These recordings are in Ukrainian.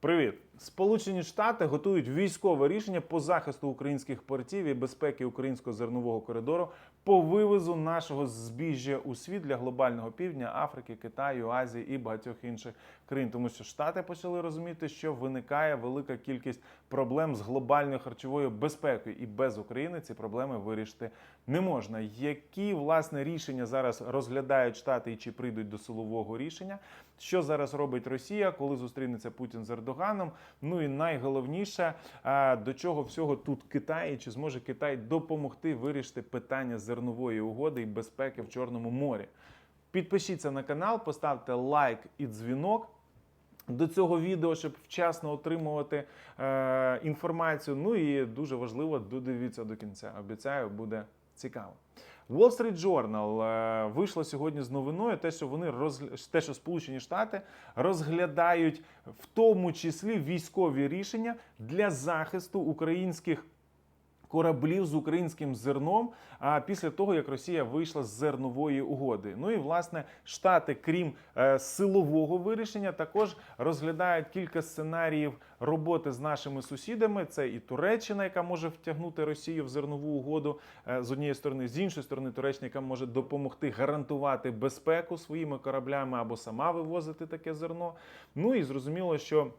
Привіт! Сполучені Штати готують військове рішення по захисту українських портів і безпеки українського зернового коридору по вивозу нашого збіжжя у світ для глобального півдня, Африки, Китаю, Азії і багатьох інших країн. Тому що Штати почали розуміти, що виникає велика кількість проблем з глобальною харчовою безпекою, і без України ці проблеми вирішити не можна. Які власне рішення зараз розглядають штати і чи прийдуть до силового рішення? Що зараз робить Росія, коли зустрінеться Путін з Ердоганом? Ну і найголовніше, до чого всього тут Китай, і чи зможе Китай допомогти вирішити питання зернової угоди і безпеки в Чорному морі? Підпишіться на канал, поставте лайк і дзвінок. До цього відео, щоб вчасно отримувати е, інформацію. Ну і дуже важливо, додивіться до кінця. Обіцяю, буде цікаво. Wall Street Journal е, вийшла сьогодні з новиною, те, що вони розгля... те, що Сполучені Штати розглядають в тому числі військові рішення для захисту українських. Кораблів з українським зерном а після того як Росія вийшла з зернової угоди. Ну і власне штати, крім е, силового вирішення, також розглядають кілька сценаріїв роботи з нашими сусідами. Це і Туреччина, яка може втягнути Росію в зернову угоду е, з однієї сторони, з іншої сторони, Туреччина, яка може допомогти гарантувати безпеку своїми кораблями або сама вивозити таке зерно. Ну і зрозуміло, що.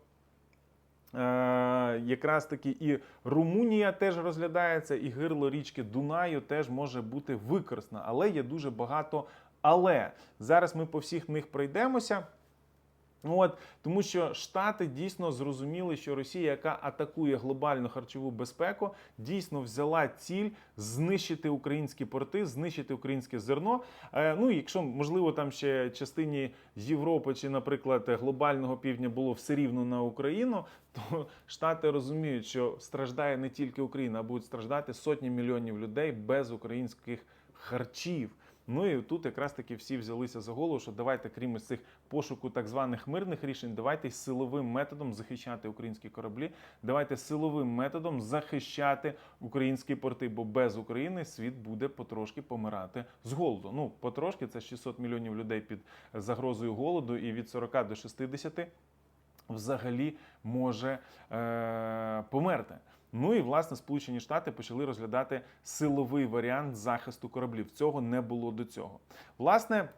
Е, якраз таки і Румунія теж розглядається, і гирло річки Дунаю теж може бути використано. Але є дуже багато. Але зараз ми по всіх них пройдемося. От тому, що Штати дійсно зрозуміли, що Росія, яка атакує глобальну харчову безпеку, дійсно взяла ціль знищити українські порти, знищити українське зерно. Е, ну якщо можливо там ще частині Європи чи, наприклад, глобального півдня було все рівно на Україну, то Штати розуміють, що страждає не тільки Україна, а будуть страждати сотні мільйонів людей без українських харчів. Ну і тут якраз таки всі взялися за голову, що давайте, крім цих пошуку так званих мирних рішень, давайте силовим методом захищати українські кораблі, давайте силовим методом захищати українські порти, бо без України світ буде потрошки помирати з голоду. Ну, потрошки це 600 мільйонів людей під загрозою голоду, і від 40 до 60 взагалі може е- померти. Ну і власне Сполучені Штати почали розглядати силовий варіант захисту кораблів. Цього не було до цього. Власне.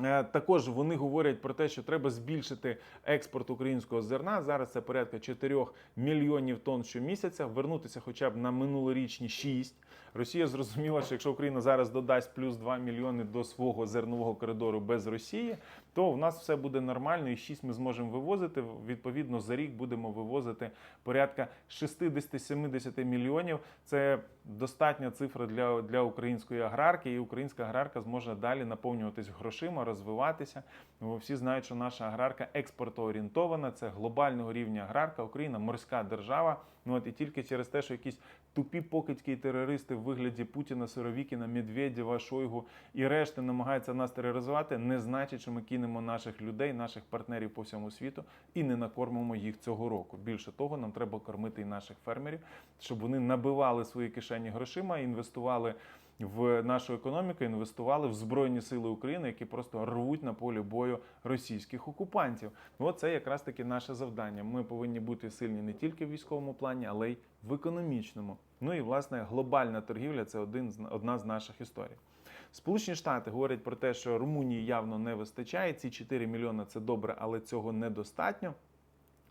Е, Також вони говорять про те, що треба збільшити експорт українського зерна. Зараз це порядка 4 мільйонів тонн щомісяця. Вернутися хоча б на минулорічні 6. Росія зрозуміла, що якщо Україна зараз додасть плюс 2 мільйони до свого зернового коридору без Росії, то в нас все буде нормально, і 6 ми зможемо вивозити. Відповідно, за рік будемо вивозити порядка 60-70 мільйонів. Це достатня цифра для, для української аграрки, і українська аграрка зможе далі наповнюватись грошима, розвиватися. Бо всі знають, що наша аграрка експортоорієнтована, це глобального рівня аграрка. Україна морська держава. Ну от і тільки через те, що якісь тупі покидькі терористи в вигляді Путіна, Сировікіна, Медведєва, Шойгу і решти намагаються нас тероризувати, не значить, що ми кинемо наших людей, наших партнерів по всьому світу і не накормимо їх цього року. Більше того, нам треба кормити і наших фермерів, щоб вони набивали свої кишені грошима, інвестували. В нашу економіку інвестували в збройні сили України, які просто рвуть на полі бою російських окупантів. Ну, це якраз таки наше завдання. Ми повинні бути сильні не тільки в військовому плані, але й в економічному. Ну і власне глобальна торгівля це один з одна з наших історій. Сполучені Штати говорять про те, що Румунії явно не вистачає. Ці 4 мільйони це добре, але цього недостатньо.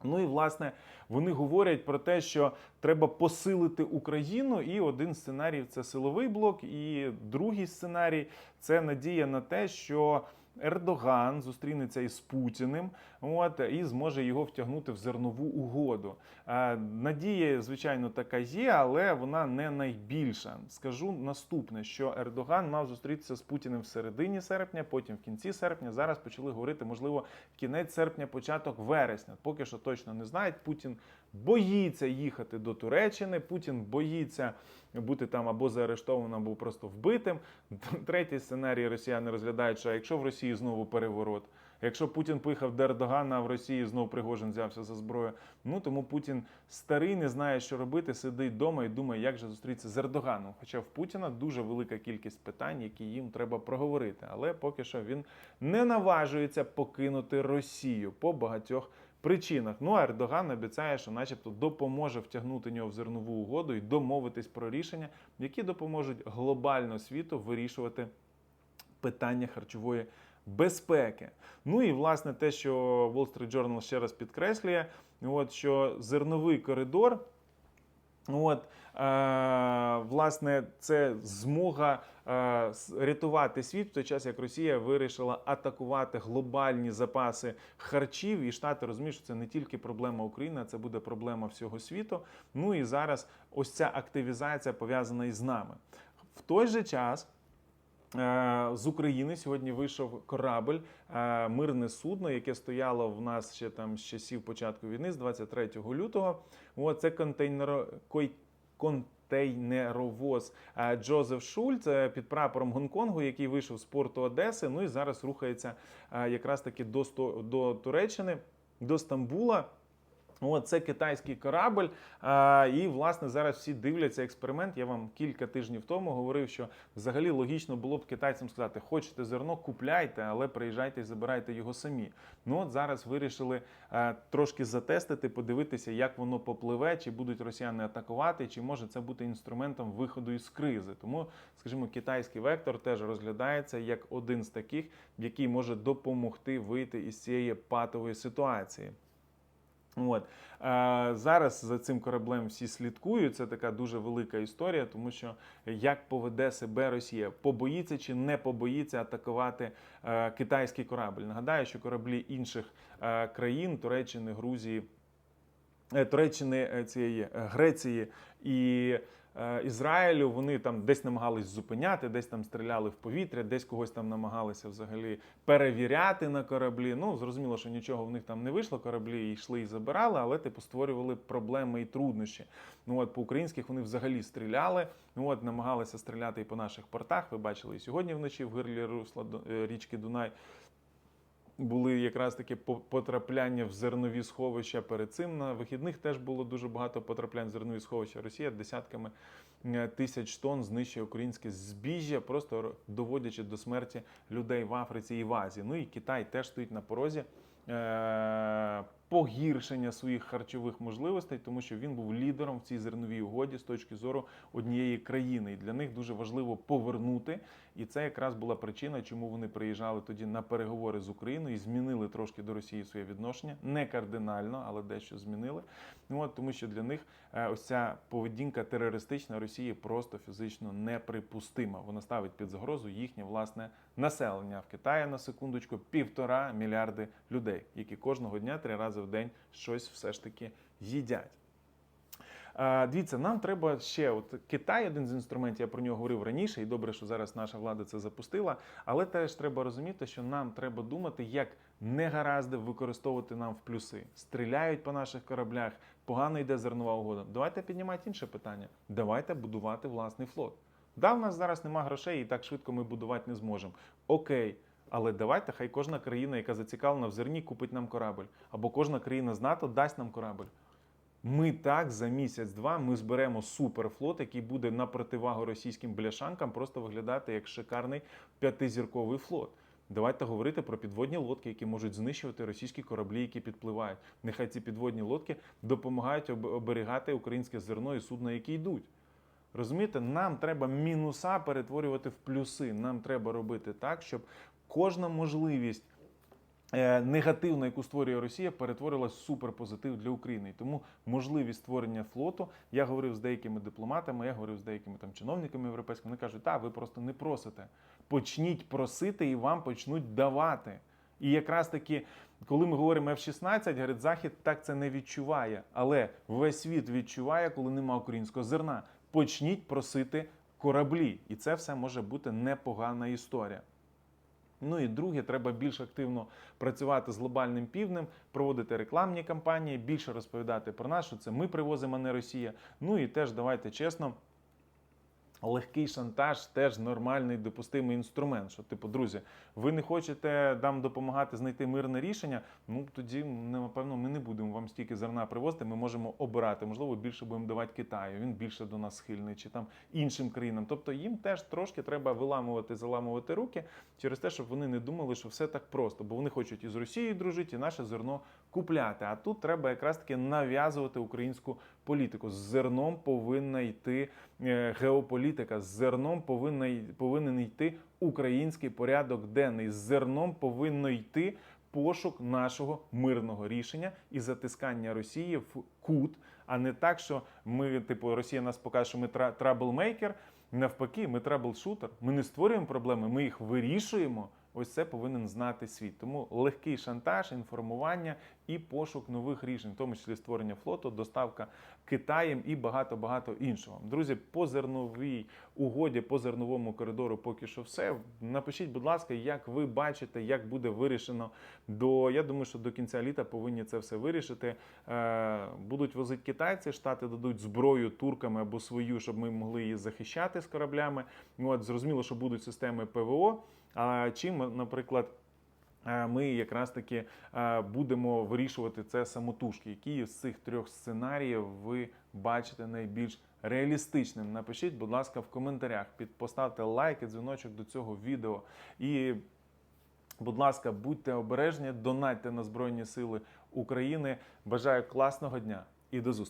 Ну і власне вони говорять про те, що треба посилити Україну. І один сценарій це силовий блок, і другий сценарій це надія на те, що. Ердоган зустрінеться із Путіним, от і зможе його втягнути в зернову угоду. Надія, звичайно, така є, але вона не найбільша. Скажу наступне: що Ердоган мав зустрітися з Путіним в середині серпня, потім в кінці серпня. Зараз почали говорити, можливо, кінець серпня, початок вересня. Поки що точно не знають. Путін боїться їхати до Туреччини. Путін боїться бути там або заарештованим, або просто вбитим. Третій сценарій росіяни розглядають, що якщо в Росії знову переворот. Якщо Путін поїхав до Ердогана, а в Росії знову Пригожин взявся за зброю. Ну тому Путін старий не знає, що робити, сидить вдома і думає, як же зустрітися з Ердоганом. Хоча в Путіна дуже велика кількість питань, які їм треба проговорити. Але поки що він не наважується покинути Росію по багатьох причинах. Ну а Ердоган обіцяє, що, начебто, допоможе втягнути нього в зернову угоду і домовитись про рішення, які допоможуть глобально світу вирішувати питання харчової безпеки. Ну і власне те, що Wall Street Journal ще раз підкреслює, от що зерновий коридор. От, е, власне, це змога е, рятувати світ в той час, як Росія вирішила атакувати глобальні запаси харчів, і Штати розуміють, що це не тільки проблема України, це буде проблема всього світу. Ну і зараз ось ця активізація пов'язана із нами. В той же час. Е, З України сьогодні вийшов корабль, е, мирне судно, яке стояло в нас ще там з часів початку війни, з 23 лютого. О, це контейнеро... контейнеровоз е, Джозеф Шуль, це під прапором Гонконгу, який вийшов з порту Одеси. Ну і зараз рухається якраз таки до, до Туреччини, до Стамбула. О, це китайський корабль. А, і власне зараз всі дивляться експеримент. Я вам кілька тижнів тому говорив, що взагалі логічно було б китайцям сказати: хочете зерно, купляйте, але приїжджайте і забирайте його самі. Ну от зараз вирішили е, трошки затестити, подивитися, як воно попливе, чи будуть росіяни атакувати, чи може це бути інструментом виходу із кризи. Тому, скажімо, китайський вектор теж розглядається як один з таких, який може допомогти вийти із цієї патової ситуації. От е, зараз за цим кораблем всі слідкують. Це така дуже велика історія, тому що як поведе себе Росія, побоїться чи не побоїться атакувати е, китайський корабль. Нагадаю, що кораблі інших е, країн Туреччини, Грузії, Туреччини цієї Греції і Ізраїлю. Вони там десь намагались зупиняти, десь там стріляли в повітря, десь когось там намагалися взагалі перевіряти на кораблі. Ну зрозуміло, що нічого в них там не вийшло. Кораблі йшли і забирали, але типу створювали проблеми і труднощі. Ну от по українських вони взагалі стріляли. Ну от намагалися стріляти і по наших портах. Ви бачили і сьогодні вночі в гирлі русла е, річки Дунай. Були якраз таки по- потрапляння в зернові сховища перед цим. На вихідних теж було дуже багато потраплянь в зернові сховища. Росія десятками е, тисяч тонн знищує українське збіжжя, просто доводячи до смерті людей в Африці і в Азії. Ну і Китай теж стоїть на порозі. Погіршення своїх харчових можливостей, тому що він був лідером в цій зерновій угоді з точки зору однієї країни. І для них дуже важливо повернути. І це якраз була причина, чому вони приїжджали тоді на переговори з Україною і змінили трошки до Росії своє відношення. Не кардинально, але дещо змінили. Ну от тому, що для них е, ось ця поведінка терористична Росії просто фізично неприпустима. Вона ставить під загрозу їхнє власне населення в Китаї на секундочку півтора мільярди людей, які кожного дня три рази в день щось все ж таки їдять. Е, Дивіться, нам треба ще от Китай, один з інструментів, я про нього говорив раніше, і добре, що зараз наша влада це запустила. Але теж треба розуміти, що нам треба думати, як негаразди використовувати нам в плюси. Стріляють по наших кораблях, погано йде зернова угода. Давайте піднімати інше питання. Давайте будувати власний флот. Да, в нас зараз нема грошей, і так швидко ми будувати не зможемо. Окей. Але давайте, хай кожна країна, яка зацікавлена в зерні, купить нам корабль. Або кожна країна з НАТО дасть нам корабль. Ми так за місяць-два ми зберемо суперфлот, який буде на противагу російським бляшанкам просто виглядати як шикарний п'ятизірковий флот. Давайте говорити про підводні лодки, які можуть знищувати російські кораблі, які підпливають. Нехай ці підводні лодки допомагають оберігати українське зерно і судна, які йдуть. Розумієте, нам треба мінуса перетворювати в плюси. Нам треба робити так, щоб кожна можливість е, негативна, яку створює Росія, перетворилась в суперпозитив для України. Тому можливість створення флоту. Я говорив з деякими дипломатами, я говорив з деякими там чиновниками європейськими. Вони кажуть, так, ви просто не просите. Почніть просити і вам почнуть давати. І якраз таки, коли ми говоримо F-16, говорить, Захід так це не відчуває. Але весь світ відчуває, коли нема українського зерна. Почніть просити кораблі. І це все може бути непогана історія. Ну і друге, треба більш активно працювати з глобальним півднем, проводити рекламні кампанії, більше розповідати про нашу. це ми привозимо, а не Росія. Ну і теж давайте чесно. Легкий шантаж теж нормальний допустимий інструмент. Що, типу, друзі, ви не хочете нам допомагати знайти мирне рішення? Ну тоді напевно ми не будемо вам стільки зерна привозити, ми можемо обирати. Можливо, більше будемо давати Китаю. Він більше до нас схильний, чи там іншим країнам. Тобто їм теж трошки треба виламувати, заламувати руки через те, щоб вони не думали, що все так просто, бо вони хочуть із Росією дружити, і наше зерно купляти. А тут треба якраз таки нав'язувати українську політику. З зерном повинна йти е, геополітика, з зерном повинна повинен йти український порядок денний. З зерном повинно йти пошук нашого мирного рішення і затискання Росії в кут, а не так, що ми, типу, Росія нас покаже, що ми тра- траблмейкер. Навпаки, ми траблшутер. Ми не створюємо проблеми, ми їх вирішуємо. Ось це повинен знати світ. Тому легкий шантаж, інформування і пошук нових рішень, в тому числі створення флоту, доставка Китаєм і багато багато іншого. Друзі, по зерновій угоді, по зерновому коридору, поки що все. Напишіть, будь ласка, як ви бачите, як буде вирішено до. Я думаю, що до кінця літа повинні це все вирішити. Е, будуть возити китайці, штати дадуть зброю туркам або свою, щоб ми могли її захищати з кораблями. От зрозуміло, що будуть системи ПВО. А чим, наприклад, е, ми якраз таки е, будемо вирішувати це самотужки. Які з цих трьох сценаріїв ви бачите найбільш реалістичним? Напишіть, будь ласка, в коментарях. Під поставте лайк і дзвіночок до цього відео. І, будь ласка, будьте обережні, донатьте на Збройні Сили України. Бажаю класного дня і до зустрічі!